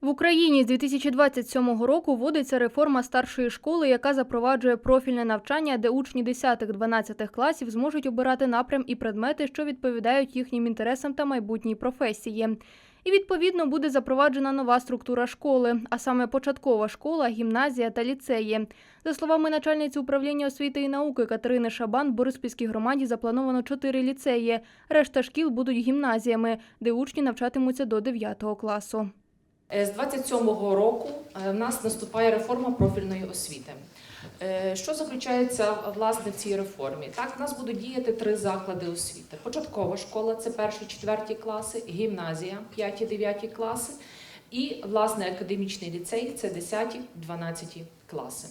В Україні з 2027 року вводиться реформа старшої школи, яка запроваджує профільне навчання, де учні 10-12 класів зможуть обирати напрям і предмети, що відповідають їхнім інтересам та майбутній професії. І відповідно буде запроваджена нова структура школи, а саме початкова школа, гімназія та ліцеї. За словами начальниці управління освіти і науки Катерини Шабан, Бориспільській громаді заплановано чотири ліцеї. Решта шкіл будуть гімназіями, де учні навчатимуться до 9 класу. Е, З 27-го року е, в нас наступає реформа профільної освіти. Е, Що заключається власне в цій реформі? Так, в нас будуть діяти три заклади освіти: початкова школа це перші четверті класи, гімназія 5-9 класи, і власне академічний ліцей це 10-12 класи.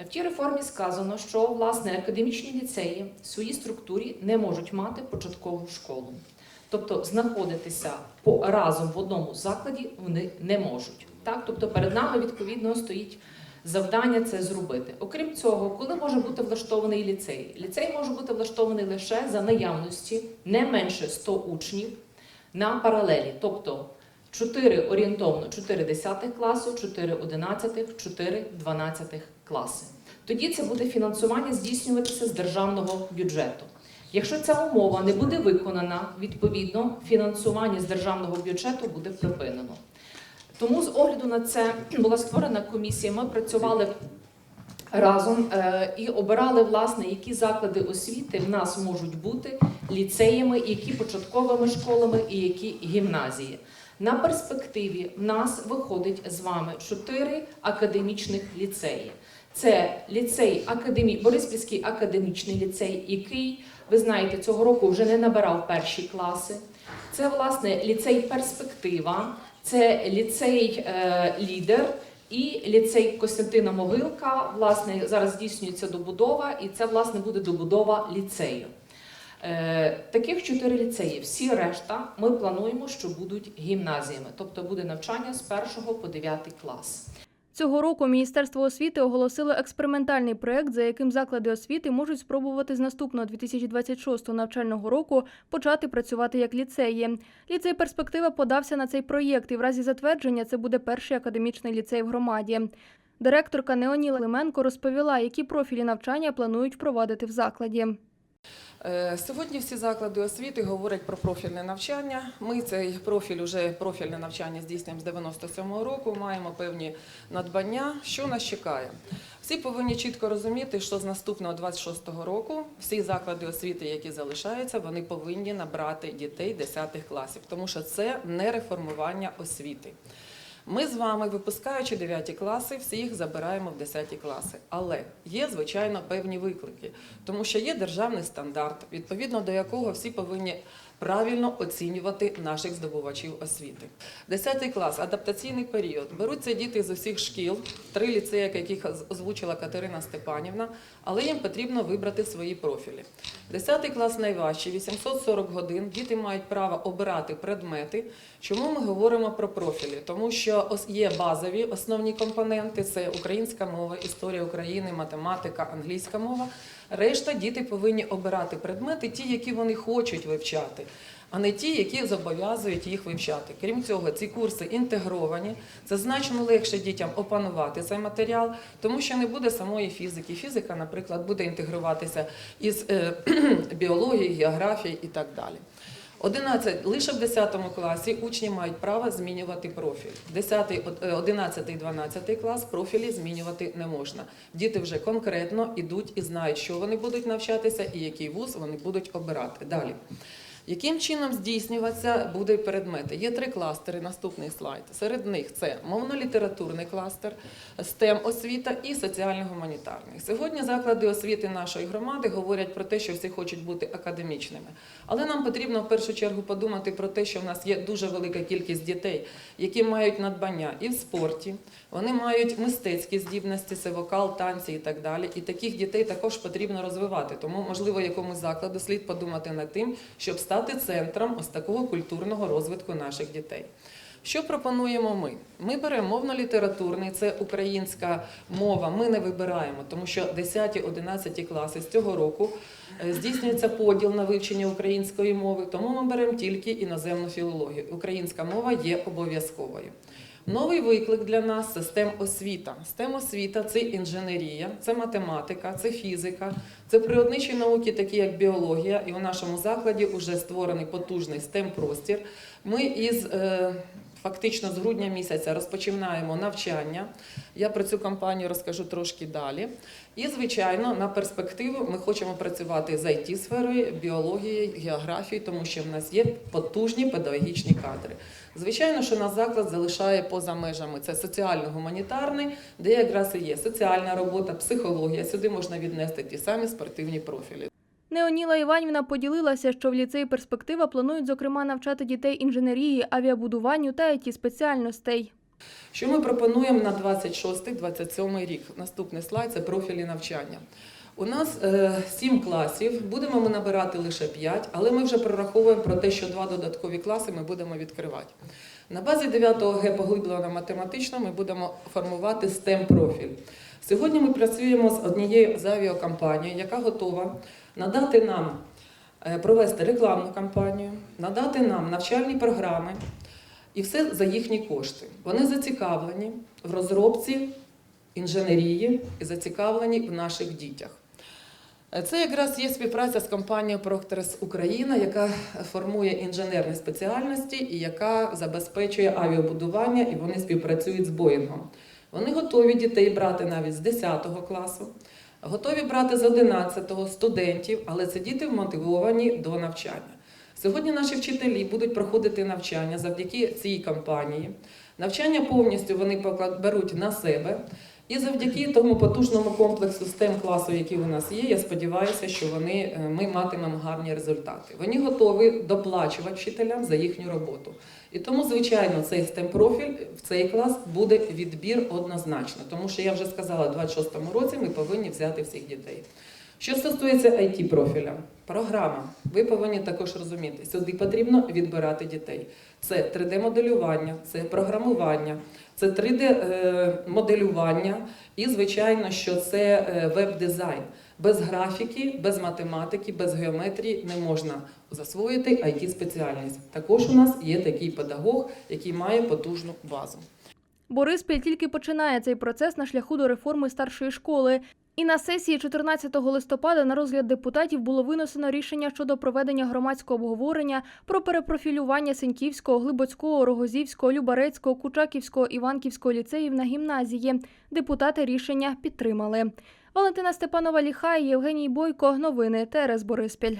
В тій реформі сказано, що власне академічні ліцеї в своїй структурі не можуть мати початкову школу. Тобто знаходитися по разом в одному закладі вони не можуть. Так, тобто перед нами відповідно стоїть завдання це зробити. Окрім цього, коли може бути влаштований ліцей? Ліцей може бути влаштований лише за наявності не менше 100 учнів на паралелі, тобто 4 орієнтовно 4 10 класу, 4 11, 4 12 класи. Тоді це буде фінансування здійснюватися з державного бюджету. Якщо ця умова не буде виконана, відповідно фінансування з державного бюджету буде припинено. Тому з огляду на це була створена комісія. Ми працювали разом е, і обирали власне, які заклади освіти в нас можуть бути ліцеями, які початковими школами і які гімназії. На перспективі в нас виходить з вами чотири академічних ліцеї. Це ліцей академі... Бориспільський академічний ліцей, який, ви знаєте, цього року вже не набирав перші класи. Це власне ліцей Перспектива, це ліцей е, Лідер і ліцей Костянтина Могилка. Власне, зараз здійснюється добудова, і це власне буде добудова ліцею. Е, таких чотири ліцеї. Всі решта ми плануємо, що будуть гімназіями, тобто буде навчання з 1 по 9 клас. Цього року Міністерство освіти оголосило експериментальний проект, за яким заклади освіти можуть спробувати з наступного 2026 навчального року почати працювати як ліцеї. Ліцей Перспектива подався на цей проєкт, і в разі затвердження це буде перший академічний ліцей в громаді. Директорка Неоні Лименко розповіла, які профілі навчання планують впровадити в закладі. Е, Сьогодні всі заклади освіти говорять про профільне навчання. Ми цей профіль, уже профільне навчання здійснюємо з 97-го року. Маємо певні надбання. Що нас чекає? Всі повинні чітко розуміти, що з наступного 26-го року всі заклади освіти, які залишаються, вони повинні набрати дітей 10 класів, тому що це не реформування освіти. Ми з вами, випускаючи 9 класи, всіх забираємо в 10 класи. Але є, звичайно, певні виклики, тому що є державний стандарт, відповідно до якого всі повинні правильно оцінювати наших здобувачів освіти. 10 клас, адаптаційний період. Беруться діти з усіх шкіл, три ліцеї, яких озвучила Катерина Степанівна, але їм потрібно вибрати свої профілі. 10 клас найважчий, 840 годин. Діти мають право обирати предмети. Чому ми говоримо про профілі? Тому що є базові основні компоненти: це українська мова, історія України, математика, англійська мова. Решта діти повинні обирати предмети, ті, які вони хочуть вивчати, а не ті, які зобов'язують їх вивчати. Крім цього, ці курси інтегровані. Це значно легше дітям опанувати цей матеріал, тому що не буде самої фізики. Фізика, наприклад, буде інтегруватися із біології, біологією, географією і так далі. 11, лише в 10 класі учні мають право змінювати профіль. 10, от- е, 11, 12 клас профілі змінювати не можна. Діти вже конкретно йдуть і знають, що вони будуть навчатися і який вуз вони будуть обирати. Далі. Яким чином здійснюватися буде предмети? Є три кластери, наступний слайд. Серед них це мовно-літературний кластер, STEM освіта і соціально-гуманітарний. Сьогодні заклади освіти нашої громади говорять про те, що всі хочуть бути академічними. Але нам потрібно в першу чергу подумати про те, що в нас є дуже велика кількість дітей, які мають надбання і в спорті, вони мають мистецькі здібності, це вокал, танці і так далі. І таких дітей також потрібно розвивати. Тому, можливо, якомусь закладу слід подумати над тим, щоб стати центром ось такого культурного розвитку наших дітей. Що пропонуємо ми? Ми беремо мовно-літературний, це українська мова. Ми не вибираємо, тому що 10-11 класи з цього року е, здійснюється поділ на вивчення української мови, тому ми беремо тільки іноземну філологію. Українська мова є обов'язковою. Новий виклик для нас це STEM освіта. STEM освіта це інженерія, це математика, це фізика, це природничі науки, такі як біологія. І у нашому закладі вже створений потужний STEM простір. Ми із е, фактично з грудня місяця розпочинаємо навчання. Я про цю кампанію розкажу трошки далі. І, звичайно, на перспективу ми хочемо працювати з it сферою біологією, географією, тому що в нас є потужні педагогічні кадри. Звичайно, що нас заклад залишає поза межами. Це соціально-гуманітарний, де якраз і є соціальна робота, психологія. Сюди можна віднести ті самі спортивні профілі. Неоніла Іванівна поділилася, що в ліцеї перспектива планують зокрема навчати дітей інженерії, авіабудуванню та it спеціальностей. Що ми пропонуємо на 26-27 рік? Наступний слайд це профілі навчання. У нас е, 7 класів, будемо ми набирати лише 5, але ми вже прораховуємо про те, що два додаткові класи ми будемо відкривати. На базі 9 Г поглиблено математично ми будемо формувати STEM профіль. Сьогодні ми працюємо з однією з авіакомпанією, яка готова надати нам е, провести рекламну кампанію, надати нам навчальні програми, і все за їхні кошти. Вони зацікавлені в розробці інженерії і зацікавлені в наших дітях. Е, Це якраз є співпраця з компанією Proctors Україна, яка формує інженерні спеціальності і яка забезпечує авіабудування, і вони співпрацюють з Боїнгом. Вони готові дітей брати навіть з 10 класу, готові брати з 11 студентів, але це діти вмотивовані до навчання. Сьогодні наші вчителі будуть проходити навчання завдяки цій кампанії. Навчання повністю вони беруть на себе. І завдяки тому потужному комплексу STEM класу, який у нас є, я сподіваюся, що вони, е, ми матимемо гарні результати. Вони готові доплачувати вчителям за їхню роботу. І тому, звичайно, цей STEM профіль в цей клас буде відбір однозначно, тому що я вже сказала, у 26-му році ми повинні взяти всіх дітей. Що стосується it профіля, програма. Ви повинні також розуміти, сюди потрібно відбирати дітей. Це 3D-моделювання, це програмування, це 3D-моделювання і, звичайно, що це е, веб-дизайн. Без графіки, без математики, без геометрії не можна засвоїти it спеціальність Також у нас є такий педагог, який має потужну базу. Бориспіль тільки починає цей процес на шляху до реформи старшої школи. І на сесії 14 листопада на розгляд депутатів було винесено рішення щодо проведення громадського обговорення про перепрофілювання Сеньківського, Глибоцького, Рогозівського, Любарецького, Кучаківського, Іванківського ліцеїв на гімназії. Депутати рішення підтримали. Валентина Степанова Ліхай, Євгеній Бойко. Новини ТРС Бориспіль.